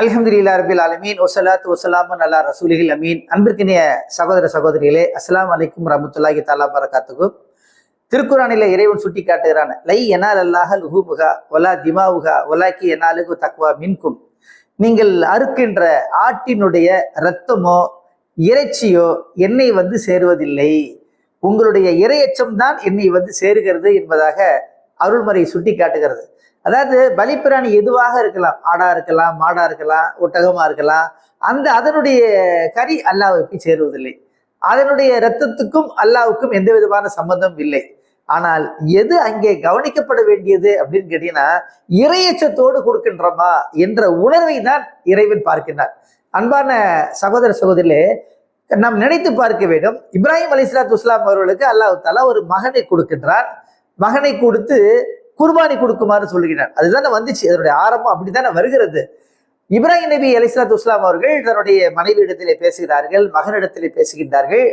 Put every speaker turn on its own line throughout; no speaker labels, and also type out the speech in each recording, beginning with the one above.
அல்ஹம்துலில்லா ரபில் அலமீன் ஒசலாத் ஒசலாமன் அல்லா ரசூலிகள் அமீன். அன்பிற்கினிய சகோதர சகோதரிகளே அஸ்லாம் அலைக்கும் ரமத்துல்லாஹி தாலா பரகாத்துக்கும் திருக்குறானில இறைவன் சுட்டி காட்டுகிறான் லை எனால் அல்லாஹல் லுஹுமுகா ஒலா திமாவுகா ஒலாக்கி எனாலுகு தக்வா மின்கும். நீங்கள் அறுக்கின்ற ஆட்டினுடைய இரத்தமோ இறைச்சியோ என்னை வந்து சேருவதில்லை. உங்களுடைய இறையச்சம் தான் என்னை வந்து சேருகிறது என்பதாக அருள்மறை சுட்டி காட்டுகிறது அதாவது பலிப்பிராணி எதுவாக இருக்கலாம் ஆடா இருக்கலாம் மாடா இருக்கலாம் ஒட்டகமா இருக்கலாம் அந்த அதனுடைய கறி அல்லாவுக்கு சேருவதில்லை. அதனுடைய இரத்தத்துக்கும் அல்லாவுக்கும் எந்த விதமான சம்பந்தம் இல்லை. ஆனால் எது அங்கே கவனிக்கப்பட வேண்டியது அப்படின்னு கேட்டீங்கன்னா இறையச்சத்தோடு கொடுக்கின்றோமா என்ற உணர்வை தான் இறைவன் பார்க்கின்றார். அன்பான சகோதர சகோதரிலே நாம் நினைத்து பார்க்க வேண்டும் இப்ராஹிம் அலிஸ்லாத்து இஸ்லாம் அவர்களுக்கு அல்லாஹ் தாலா ஒரு மகனை கொடுக்கின்றார் மகனை கொடுத்து குர்பானி கொடுக்குமாறு சொல்லுகிறார். அதுதானே வந்துச்சு. அதனுடைய ஆரம்பம் அப்படித்தானே வருகிறது. இப்ராஹிம் நபி அலிஸ்லாத் இஸ்லாம் அவர்கள் தன்னுடைய மனைவி இடத்திலே பேசுகிறார்கள் மகனிடத்திலே பேசுகின்றார்கள்.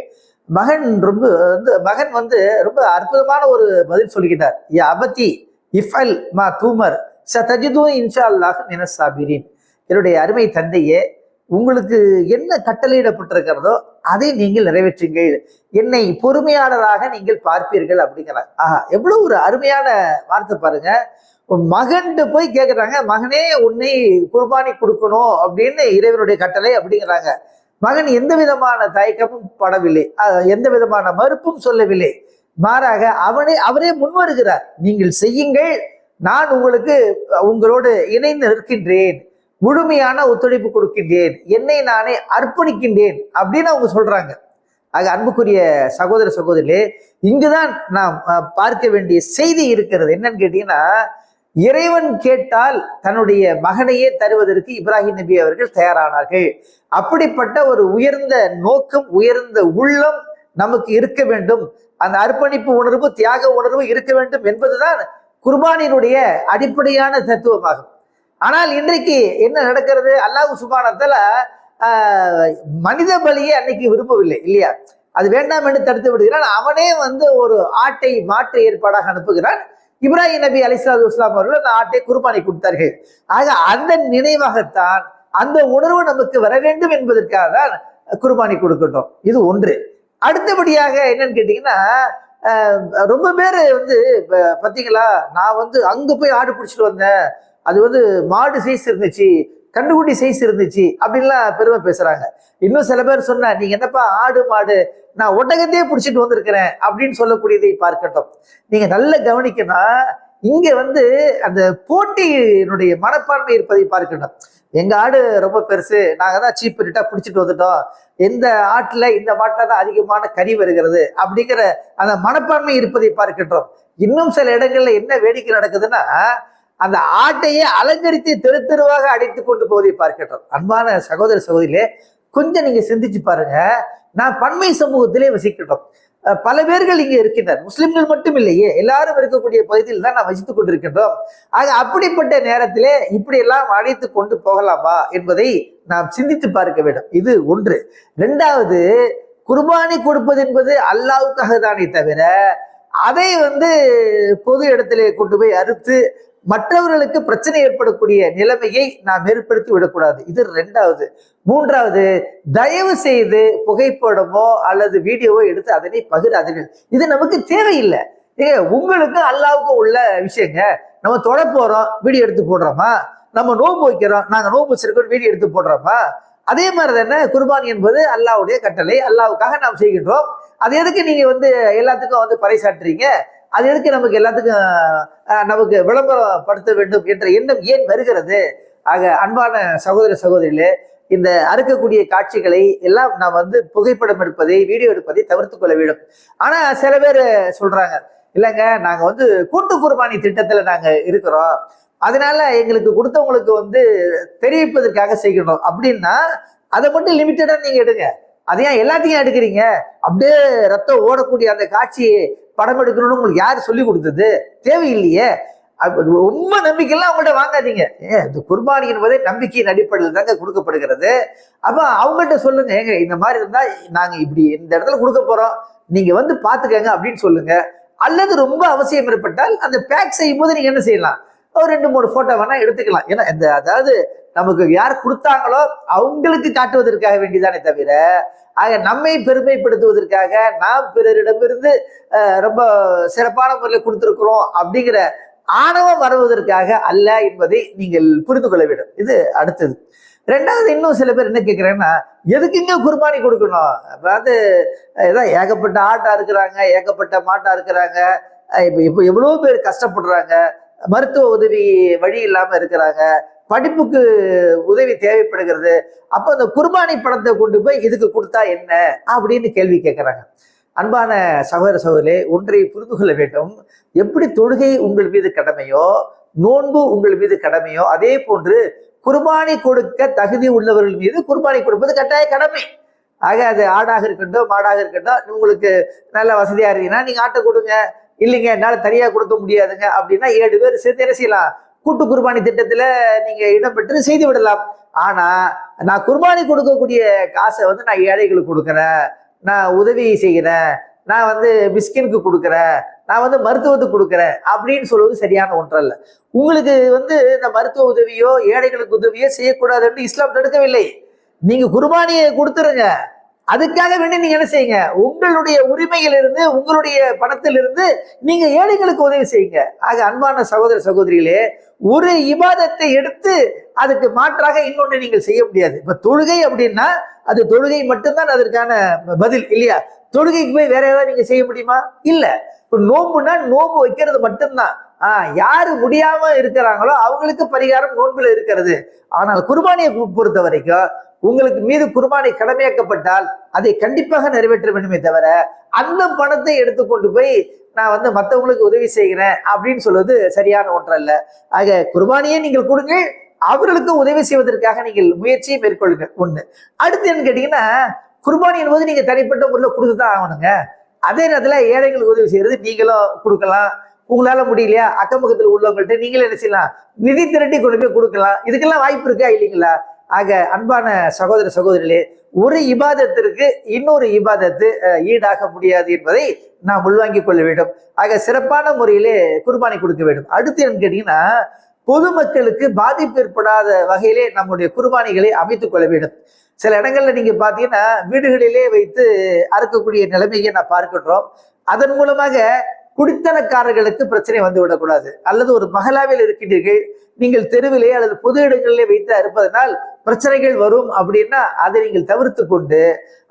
மகன் ரொம்ப வந்து மகன் வந்து ரொம்ப அற்புதமான ஒரு பதில் சொல்கிறார் யா அபத்தி இஃபல் மா தூமர் சதஜிது இன்ஷா அல்லாஹ் மினசாபிரின் என்னுடைய அருமை தந்தையே உங்களுக்கு என்ன கட்டளையிடப்பட்டிருக்கிறதோ அதை நீங்கள் நிறைவேற்றுங்கள். என்னை பொறுமையாளராக நீங்கள் பார்ப்பீர்கள் அப்படிங்கிறாங்க ஆஹா எவ்வளவு ஒரு அருமையான வார்த்தை பாருங்க. மகன்ட்டு போய் கேட்குறாங்க மகனே உன்னை குர்பானி கொடுக்கணும் அப்படின்னு இறைவனுடைய கட்டளை அப்படிங்கிறாங்க. மகன் எந்த விதமான தயக்கமும் படவில்லை. எந்த விதமான மறுப்பும் சொல்லவில்லை. மாறாக அவனே அவரே முன்வருகிறார். நீங்கள் செய்யுங்கள். நான் உங்களுக்கு உங்களோடு இணைந்து நிற்கின்றேன். முழுமையான ஒத்துழைப்பு கொடுக்கின்றேன். என்னை நானே அர்ப்பணிக்கின்றேன் அப்படின்னு அவங்க சொல்றாங்க. ஆக அன்புக்குரிய சகோதர சகோதரிலே இங்குதான் நாம் பார்க்க வேண்டிய செய்தி இருக்கிறது. என்னன்னு கேட்டீங்கன்னா இறைவன் கேட்டால் தன்னுடைய மகனையே தருவதற்கு இப்ராஹிம் நபி அவர்கள் தயாரானார்கள். அப்படிப்பட்ட ஒரு உயர்ந்த நோக்கம் உயர்ந்த உள்ளம் நமக்கு இருக்க வேண்டும். அந்த அர்ப்பணிப்பு உணர்வு தியாக உணர்வு இருக்க வேண்டும் என்பதுதான் குர்பானினுடைய அடிப்படையான தத்துவமாகும். ஆனால் இன்றைக்கு என்ன நடக்கிறது? அல்லாஹ் சுபானத்தில் மனித பலியை அன்னைக்கு விரும்பவில்லை இல்லையா? அது வேண்டாம் என்று தடுத்து விடுகிறான். அவனே வந்து ஒரு ஆட்டை மாற்று ஏற்பாடாக அனுப்புகிறான். இப்ராஹிம் நபி அலிஸ்லாது இஸ்லாம் அவர்கள் அந்த ஆட்டை குர்பானி கொடுத்தார்கள். ஆக அந்த நினைவாகத்தான் அந்த உணர்வு நமக்கு வர வேண்டும் என்பதற்காக தான் குர்பானி கொடுக்கட்டும். இது ஒன்று. அடுத்தபடியாக என்னன்னு கேட்டீங்கன்னா அஹ், ரொம்ப பேர் வந்து பார்த்தீங்களா நான் வந்து அங்கே போய் ஆடு பிடிச்சிட்டு வந்தேன். அது வந்து மாடு சைஸ் இருந்துச்சு கண்டுகுட்டி சைஸ் இருந்துச்சு அப்படின்லாம் பெருமை பேசுறாங்க. இன்னும் சில பேர் சொன்ன நீங்க என்னப்பா ஆடு மாடு நான் ஒட்டகத்தையே பிடிச்சிட்டு வந்திருக்கிறேன் அப்படின்னு சொல்லக்கூடியதை பார்க்கட்டும். நீங்க நல்லா கவனிக்கணும் இங்க வந்து அந்த போட்டியினுடைய மனப்பான்மை இருப்பதை பார்க்கணும் எங்க ஆடு ரொம்ப பெருசு நாங்க தான் சீப் ரேட்டா பிடிச்சிட்டு வந்துட்டோம். எந்த ஆட்டுல இந்த மாட்டில் தான் அதிகமான கறி வருகிறது அப்படிங்கிற அந்த மனப்பான்மை இருப்பதை பார்க்கின்றோம் இன்னும் சில இடங்கள்ல என்ன வேடிக்கை நடக்குதுன்னா அந்த ஆட்டையே அலங்கரித்து தெரு தெருவாக அடித்து கொண்டு போவதை பார்க்கின்றோம். அன்பான சகோதர சகோதரிலே கொஞ்சம் நீங்க சிந்திச்சு பாருங்க. நான் பன்மை சமூகத்திலே வசிக்கின்றோம். பல பேர்கள் இங்கே இருக்கின்றனர். முஸ்லிம்கள் மட்டும் இல்லையே எல்லாரும் இருக்கக்கூடிய பகுதியில் தான் நாம் வசித்துக் கொண்டிருக்கின்றோம். ஆக அப்படிப்பட்ட நேரத்திலே இப்படியெல்லாம் அழைத்து கொண்டு போகலாமா என்பதை நாம் சிந்தித்து பார்க்க வேண்டும். இது ஒன்று. ரெண்டாவது குர்பானி கொடுப்பது என்பது அல்லாவுக்காக தானே தவிர அதை வந்து பொது இடத்திலே கொண்டு போய் அறுத்து மற்றவர்களுக்கு பிரச்சனை ஏற்படக்கூடிய நிலைமையை நாம் ஏற்படுத்தி விடக்கூடாது. இது ரெண்டாவது. மூன்றாவது தயவு செய்து புகைப்படமோ அல்லது வீடியோவோ எடுத்து அதனை பகிராதீர்கள். இது நமக்கு தேவையில்லை. ஏங்க உங்களுக்கு அல்லாவுக்கும் உள்ள விஷயங்க. நம்ம தொட போறோம் வீடியோ எடுத்து போடுறோமா? நம்ம நோன்பு வைக்கிறோம் நாங்க நோன்பு வச்சிருக்கோம் வீடியோ எடுத்து போடுறோமா? அதே மாதிரி தானே குர்பானி என்பது அல்லாவுடைய கட்டளை. அல்லாவுக்காக நாம் செய்கின்றோம். அது எதுக்கு நீங்க வந்து எல்லாத்துக்கும் வந்து பறைசாட்டுறீங்க அது எதுக்கு நமக்கு எல்லாத்துக்கும் நமக்கு விளம்பரப்படுத்த வேண்டும் என்ற எண்ணம் ஏன் வருகிறது? ஆக அன்பான சகோதர சகோதரிகளே இந்த அறுக்கக்கூடிய காட்சிகளை எல்லாம் நாம் வந்து புகைப்படம் எடுப்பதை வீடியோ எடுப்பதை தவிர்த்து கொள்ள வேண்டும். ஆனா சில பேர் சொல்றாங்க இல்லைங்க நாங்க வந்து கூட்டு குர்பானி திட்டத்துல நாங்க இருக்கிறோம். அதனால எங்களுக்கு கொடுத்தவங்களுக்கு வந்து தெரிவிப்பதற்காக செய்யணும் அப்படின்னா அதை மட்டும் லிமிட்டடா நீங்க எடுங்க. அதை ஏன் எல்லாத்தையும் எடுக்கிறீங்க? அப்படியே ரத்தம் ஓடக்கூடிய அந்த காட்சியை படம் எடுக்கணும்னு உங்களுக்கு யார் சொல்லி கொடுத்தது? தேவையில்லையே. ரொம்ப நம்பிக்கைலாம் அவங்கள்ட்ட வாங்காதீங்க. ஏன் இந்த குர்பானி என்பதே நம்பிக்கையின் அடிப்படையில் தாங்க கொடுக்கப்படுகிறது. அப்போ அவங்கள்ட்ட சொல்லுங்க. ஏங்க இந்த மாதிரி இருந்தால் நாங்கள் இப்படி இந்த இடத்துல கொடுக்க போகிறோம் நீங்கள் வந்து பார்த்துக்கங்க அப்படின்னு சொல்லுங்க. அல்லது ரொம்ப அவசியம் ஏற்பட்டால் அந்த பேக் செய்யும் போது நீங்கள் என்ன செய்யலாம்? ஒரு ரெண்டு மூணு ஃபோட்டோ வேணால் எடுத்துக்கலாம். ஏன்னா இந்த அதாவது நமக்கு யார் கொடுத்தாங்களோ அவங்களுக்கு காட்டுவதற்காக வேண்டிதானே தவிர ஆக நம்மை பெருமைப்படுத்துவதற்காக நாம் பிறரிடமிருந்து ரொம்ப சிறப்பான முறையில் கொடுத்துருக்குறோம் அப்படிங்கிற ஆணவம் வருவதற்காக அல்ல என்பதை நீங்கள் புரிந்து கொள்ள வேண்டும். இது அடுத்தது. ரெண்டாவது இன்னும் சில பேர் என்ன கேட்குறாங்கன்னா எதுக்குங்க குர்பானி கொடுக்கணும்? அதாவது ஏதோ ஏகப்பட்ட ஆட்டா இருக்கிறாங்க ஏகப்பட்ட மாட்டா இருக்கிறாங்க இப்போ இப்போ எவ்வளோ பேர் கஷ்டப்படுறாங்க மருத்துவ உதவி வழி இல்லாமல் இருக்கிறாங்க படிப்புக்கு உதவி தேவைப்படுகிறது. அப்போ அந்த குர்பானி பணத்தை கொண்டு போய் இதுக்கு கொடுத்தா என்ன? அப்படின்னு கேள்வி கேட்குறாங்க. அன்பான சகோதர சகோதரே ஒன்றை புரிந்து கொள்ள வேண்டும். எப்படி தொழுகை உங்கள் மீது கடமையோ நோன்பு உங்கள் மீது கடமையோ அதே போன்று குர்பானி கொடுக்க தகுதி உள்ளவர்கள் மீது குர்பானி கொடுப்பது கட்டாய கடமை. ஆக அது ஆடாக இருக்கட்டும் மாடாக இருக்கட்டும் உங்களுக்கு நல்ல வசதியாக இருக்கீங்கன்னா நீங்கள் ஆட்டை கொடுங்க. இல்லைங்க என்னால் தனியாக கொடுக்க முடியாதுங்க. அப்படின்னா ஏழு பேர் சேர்ந்து என்ன செய்யலாம்? கூட்டு குர்பானி திட்டத்தில் நீங்கள் இடம்பெற்று செய்து விடலாம். ஆனால் நான் குர்பானி கொடுக்கக்கூடிய காசை வந்து நான் ஏழைகளுக்கு கொடுக்குறேன். நான் உதவி செய்கிறேன் நான் வந்து மிஸ்கினுக்கு கொடுக்குறேன். நான் வந்து மருத்துவத்துக்கு கொடுக்குறேன் அப்படின்னு சொல்வது சரியான ஒன்றல்ல. உங்களுக்கு வந்து இந்த மருத்துவ உதவியோ ஏழைகளுக்கு உதவியோ செய்யக்கூடாதுன்னு இஸ்லாம் தடுக்கவில்லை. நீங்கள் குர்பானியை கொடுத்துருங்க. அதுக்காக வேண்டி நீங்க என்ன செய்யுங்க? உங்களுடைய உரிமையிலிருந்து உங்களுடைய பணத்திலிருந்து நீங்க ஏழைகளுக்கு உதவி செய்யுங்க. ஆக அன்பான சகோதர சகோதரிகளே ஒரு இபாதத்தை எடுத்து அதுக்கு மாற்றாக இன்னொன்று நீங்கள் செய்ய முடியாது. இப்ப தொழுகை அப்படின்னா அது தொழுகை மட்டும்தான் அதற்கான பதில் இல்லையா? தொழுகைக்கு போய் வேற ஏதாவது நீங்க செய்ய முடியுமா? இல்ல. இப்ப நோம்புனா நோம்பு வைக்கிறது மட்டும்தான். ஆஹ் யாரு முடியாம இருக்கிறாங்களோ அவங்களுக்கு பரிகாரம் நோன்புல இருக்கிறது. ஆனால் குர்பானியை பொறுத்த வரைக்கும் உங்களுக்கு மீது குர்பானை கடமையாக்கப்பட்டால் அதை கண்டிப்பாக நிறைவேற்ற வேண்டுமே தவிர அந்த பணத்தை எடுத்துக்கொண்டு போய் நான் வந்து மற்றவங்களுக்கு உதவி செய்கிறேன் அப்படின்னு சொல்வது சரியான ஒன்றல்ல. ஆக குர்பானியை நீங்கள் கொடுங்க அவர்களுக்கும் உதவி செய்வதற்காக நீங்கள் முயற்சியை மேற்கொள்ளுங்க ஒன்று அடுத்து என்ன கேட்டீங்கன்னா குர்பானி என்பது நீங்க தனிப்பட்ட முறையில் கொடுத்து தான் ஆகணுங்க. அதே நேரத்துல ஏழைகளுக்கு உதவி செய்யறது நீங்களும் கொடுக்கலாம். உங்களால முடியலையா அக்கம் பக்கத்துல உள்ளவங்கள்ட்ட நீங்களே என்ன செய்யலாம் நிதி திரட்டி கொண்டு போய் கொடுக்கலாம். இதுக்கெல்லாம் வாய்ப்பு இருக்கா இல்லைங்களா? ஆக அன்பான சகோதர சகோதரிகளே ஒரு இபாதத்திற்கு இன்னொரு இபாதத்து ஈடாக முடியாது என்பதை நாம் உள்வாங்கிக் கொள்ள வேண்டும். ஆக சிறப்பான முறையிலே குர்பானி கொடுக்க வேண்டும். அடுத்து என்னன்னு கேட்டீங்கன்னா பொதுமக்களுக்கு பாதிப்பு ஏற்படாத வகையிலே நம்முடைய குர்பானிகளை அமைத்துக் கொள்ள வேண்டும். சில இடங்கள்ல நீங்க பாத்தீங்கன்னா வீடுகளிலே வைத்து அறுக்கக்கூடிய நிலைமையை நான் பார்க்கின்றோம். அதன் மூலமாக குடித்தனக்காரர்களுக்கு பிரச்சனை வந்து விடக்கூடாது. அல்லது ஒரு மகளாவில் இருக்கின்றீர்கள் நீங்கள் தெருவிலே அல்லது பொது இடங்களிலே வைத்து இருப்பதனால் பிரச்சனைகள் வரும் அப்படின்னா அதை நீங்கள் தவிர்த்து கொண்டு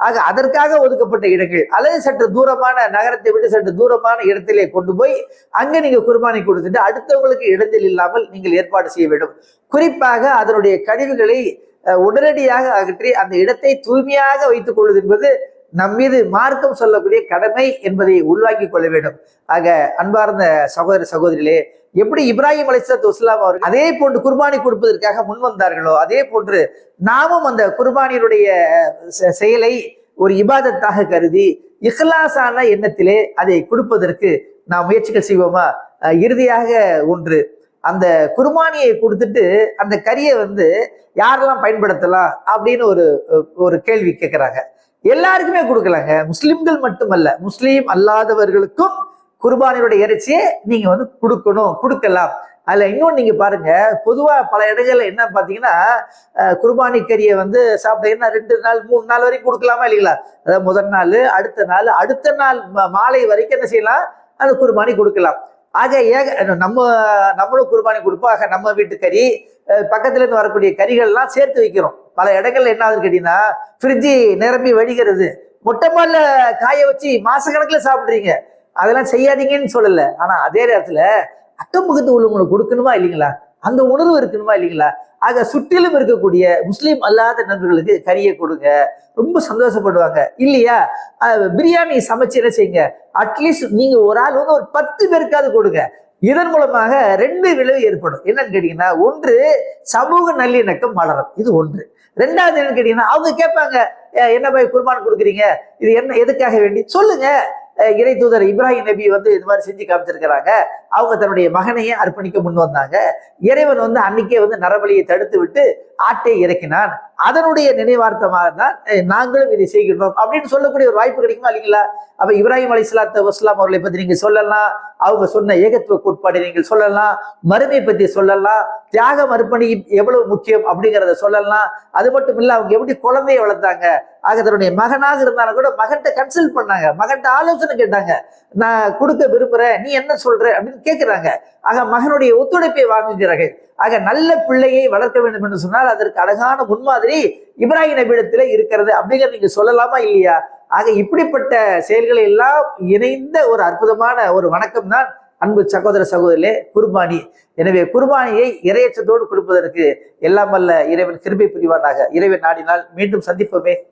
ஆக அதற்காக ஒதுக்கப்பட்ட இடங்கள் அல்லது சற்று தூரமான நகரத்தை விட்டு சற்று தூரமான இடத்திலே கொண்டு போய் அங்க நீங்க குர்பானி கொடுத்துட்டு அடுத்தவங்களுக்கு இடைஞ்சல் இல்லாமல் நீங்கள் ஏற்பாடு செய்ய வேண்டும். குறிப்பாக அதனுடைய கழிவுகளை அஹ், உடனடியாக அகற்றி அந்த இடத்தை தூய்மையாக வைத்துக் கொள்வது என்பது நம் மீது மார்க்கம் சொல்லக்கூடிய கடமை என்பதை உள்வாங்கிக் கொள்ள வேண்டும். ஆக அன்பார்ந்த சகோதர சகோதரிகளே எப்படி இப்ராஹிம் அலிசத் இஸ்லாம் அவர்கள் அதே போன்று குர்பானி கொடுப்பதற்காக முன் வந்தார்களோ அதே போன்று நாமும் அந்த குர்பானியினுடைய செ- செயலை ஒரு இபாதத்தாக கருதி இஹ்லாசான எண்ணத்திலே அதை கொடுப்பதற்கு நாம் முயற்சிகள் செய்வோமா? இறுதியாக ஒன்று அந்த குர்பானியை கொடுத்துட்டு அந்த கறியை வந்து யாரெல்லாம் பயன்படுத்தலாம் அப்படின்னு ஒரு ஒரு கேள்வி கேட்குறாங்க. எல்லாருக்குமே கொடுக்கலாங்க. முஸ்லிம்கள் மட்டுமல்ல முஸ்லீம் அல்லாதவர்களுக்கும் குர்பானியோட இறைச்சியை நீங்க வந்து கொடுக்கணும் கொடுக்கலாம். அதுல இன்னொன்று நீங்க பாருங்க பொதுவா பல இடங்கள்ல என்ன பாத்தீங்கன்னா குர்பானி கறியை வந்து சாப்பிட்டீங்கன்னா ரெண்டு நாள் மூணு நாள் வரைக்கும் கொடுக்கலாமா இல்லைங்களா? அதாவது முதல் நாள் அடுத்த நாள் அடுத்த நாள் மாலை வரைக்கும் என்ன செய்யலாம்? அந்த குர்பானி கொடுக்கலாம். ஆக ஏக நம்ம நம்மளும் குர்பானி கொடுப்போம். ஆக நம்ம வீட்டு கறி பக்கத்துலேருந்து பக்கத்துல இருந்து வரக்கூடிய கறிகள்லாம் சேர்த்து வைக்கிறோம். பல இடங்கள்ல என்ன ஆகுதுன்னு கேட்டீங்கன்னா ஃப்ரிட்ஜி நிரம்பி வடிகிறது மொட்டை காய வச்சு மாசக்கணக்கில் சாப்பிட்றீங்க. அதெல்லாம் செய்யாதீங்கன்னு சொல்லல. ஆனா அதே நேரத்துல அக்கம் பக்கத்து உள்ளவங்களுக்கு கொடுக்கணுமா இல்லைங்களா? அந்த உணர்வு இருக்கணுமா இல்லைங்களா? ஆக சுற்றிலும் இருக்கக்கூடிய முஸ்லீம் அல்லாத நண்பர்களுக்கு கறியை கொடுங்க. ரொம்ப சந்தோஷப்படுவாங்க. இல்லையா? பிரியாணி சமைச்சு என்ன செய்யுங்க? அட்லீஸ்ட் நீங்க ஒரு ஆள் வந்து ஒரு பத்து பேருக்காவது கொடுங்க. இதன் மூலமாக ரெண்டு விளைவு ஏற்படும். என்னன்னு கேட்டீங்கன்னா ஒன்று சமூக நல்லிணக்கம் வளரும் இது ஒன்று. ரெண்டாவது என்னன்னு கேட்டீங்கன்னா அவங்க கேட்பாங்க என்ன போய் குர்பான் கொடுக்குறீங்க? இது என்ன எதுக்காக வேண்டி? சொல்லுங்க. இறை தூதர் இப்ராஹிம் நபி வந்து இது மாதிரி செஞ்சு காமிச்சிருக்கிறாங்க. அவங்க தன்னுடைய மகனையே அர்ப்பணிக்க முன் வந்தாங்க. இறைவன் வந்து அன்னைக்கே வந்து நரபலியை தடுத்து விட்டு ஆட்டை இறக்கினான். அதனுடைய நினைவார்த்தமாக தான் நாங்களும் இதை செய்கின்றோம். அப்படின்னு சொல்லக்கூடிய ஒரு வாய்ப்பு கிடைக்குமா இல்லைங்களா? அப்ப இப்ராஹிம் அலி இஸ்லாத்து வஸ்லாம் அவர்களை பத்தி நீங்க சொல்லலாம். அவங்க சொன்ன ஏகத்துவ கோட்பாடு நீங்கள் சொல்லலாம். மறுமை பத்தி சொல்லலாம். தியாகம் அர்ப்பணி எவ்வளவு முக்கியம் அப்படிங்கிறத சொல்லலாம். அது மட்டும் இல்ல அவங்க எப்படி குழந்தைய வளர்த்தாங்க? ஆக தன்னுடைய மகனாக இருந்தாலும் கூட மகன்கிட்ட கன்சல்ட் பண்ணாங்க. மகன்கிட்ட ஆலோசனை கேட்டாங்க. நான் கொடுக்க விரும்புறேன். நீ என்ன சொல்ற? அப்படின்னு கேட்கிறாங்க ஆக மகனுடைய ஒத்துழைப்பை வாங்குகிறார்கள். ஆக நல்ல பிள்ளையை வளர்க்க வேண்டும் என்று சொன்னால் அதற்கு அழகான முன்மாதிரி இப்ராஹிம் நபியிடத்திலே இருக்கிறது அப்படிங்கிறத நீங்க சொல்லலாமா இல்லையா? ஆக இப்படிப்பட்ட செயல்களை எல்லாம் இணைந்த ஒரு அற்புதமான ஒரு வணக்கம் தான் அன்பு சகோதர சகோதரிலே குர்பானி. எனவே குர்பானியை இறையச்சத்தோடு கொடுப்பதற்கு எல்லாம் அல்ல இறைவன் கிருபை புரிவானாக. இறைவன் நாடினால் மீண்டும் சந்திப்போமே.